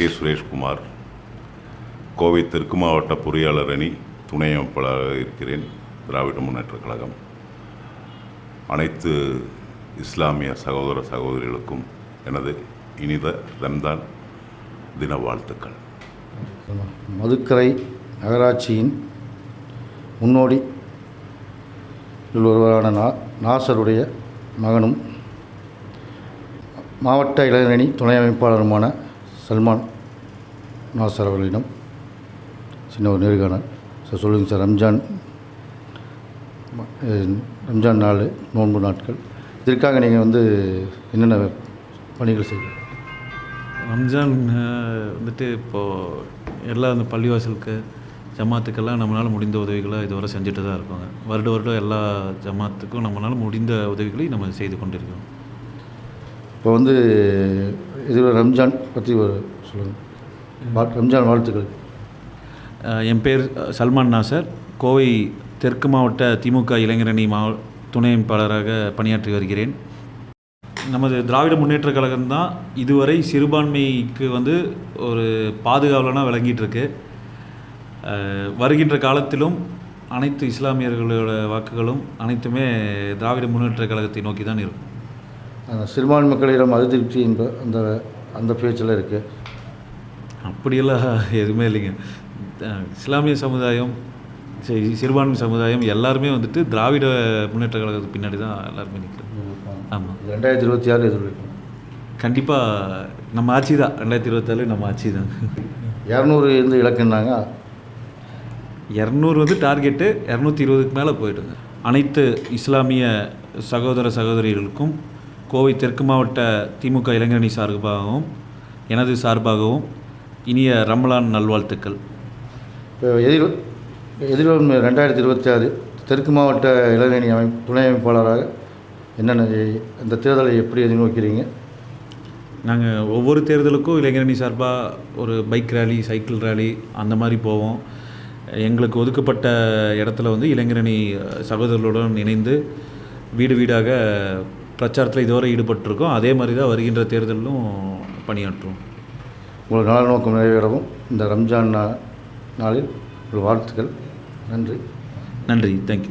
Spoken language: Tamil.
சுரேஷ்குமார் கோவை தெற்கு மாவட்ட பொறியாளர் அணி துணை அமைப்பாளராக இருக்கிறேன் திராவிட முன்னேற்ற கழகம். அனைத்து இஸ்லாமிய சகோதர சகோதரிகளுக்கும் எனது இனித ரம்தான் தின வாழ்த்துக்கள். மதுக்கரை நகராட்சியின் முன்னோடி ஒருவரான நா நாசருடைய மகனும் மாவட்ட இளைஞரணி துணை அமைப்பாளருமான சல்மான் நாசர் அவர்களிடம் சின்ன ஒரு நேர்காணல். சார் சொல்லுங்கள் சார் ரம்ஜான் ரம்ஜான் நாள் நோன்பு நாட்கள். இதற்காக நீங்கள் வந்து என்னென்ன பணிகள் செய்வீங்க? ரம்ஜான் வந்துட்டு இப்போது எல்லா அந்த பள்ளிவாசலுக்கு ஜமாத்துக்கெல்லாம் நம்மளால் முடிந்த உதவிகளை இதுவரை செஞ்சுட்டு தான் இருக்கோங்க. வருட வருடம் எல்லா ஜமாத்துக்கும் நம்மளால் முடிந்த உதவிகளை நம்ம செய்து கொண்டிருக்கோம் இப்போ வந்து இது ரம்ஜான் பற்றி ஒரு சொல்லுங்கள் ரம்ஜான் வாழ்த்துக்கள். என் பேர் சல்மான் நாசர். கோவை தெற்கு மாவட்ட திமுக இளைஞரணி மாவ துணை அமைப்பாளராக பணியாற்றி வருகிறேன். நமது திராவிட முன்னேற்றக் கழகம் தான் இதுவரை சிறுபான்மைக்கு வந்து ஒரு பாதுகாவலனாக விளங்கிட்டுருக்கு. வருகின்ற காலத்திலும் அனைத்து இஸ்லாமியர்களோட வாக்குகளும் அனைத்துமே திராவிட முன்னேற்ற கழகத்தை நோக்கி தான் இருக்கும். சிறுபான்மை மக்களிடம் அதிருப்தி என்ப அந்த அந்த பேச்சில் இருக்குது அப்படியெல்லாம் எதுவுமே இல்லைங்க. இஸ்லாமிய சமுதாயம் சிறுபான்மை சமுதாயம் எல்லாருமே வந்துட்டு திராவிட முன்னேற்ற கழகத்துக்கு பின்னாடி தான் எல்லாருமே நிற்கிறோம் ஆமாம் ரெண்டாயிரத்தி இருபத்தி ஆறு எதிர்பார்க்கும் கண்டிப்பாக நம்ம ஆட்சி தான். ரெண்டாயிரத்தி இருபத்தாலு நம்ம ஆட்சி தான். இரநூறு இருந்து இலக்குன்னாங்க. இரநூறு வந்து டார்கெட்டு இரநூத்தி இருபதுக்கு மேலே போயிடுங்க. அனைத்து இஸ்லாமிய சகோதர சகோதரிகளுக்கும் கோவை தெற்கு மாவட்ட திமுக இளைஞரணி சார்பாகவும் எனது சார்பாகவும் இனிய ரமலான் நல்வாழ்த்துக்கள். இப்போ எதிர் எதிர்வரும் ரெண்டாயிரத்தி இருபத்தி ஆறு தெற்கு மாவட்ட இளைஞரணி அமை துணை அமைப்பாளராக என்னென்ன இந்த தேர்தலை எப்படி எதிர்நோக்கிறீங்க? நாங்கள் ஒவ்வொரு தேர்தலுக்கும் இளைஞரணி சார்பாக ஒரு பைக் ரேலி சைக்கிள் ரேலி அந்த மாதிரி போவோம். எங்களுக்கு ஒதுக்கப்பட்ட இடத்துல வந்து இளைஞரணி சகோதரர்களுடன் இணைந்து வீடு வீடாக பிரச்சாரத்தில் இதுவரை ஈடுபட்டிருக்கோம். அதே மாதிரி தான் வருகின்ற தேர்தலிலும் பணியாற்றுவோம். உங்கள் நல நோக்கம் நிறைவேறவும் இந்த ரம்ஜான் நா- நாளில் ஒரு வாழ்த்துக்கள். நன்றி. நன்றி. தேங்க்யூ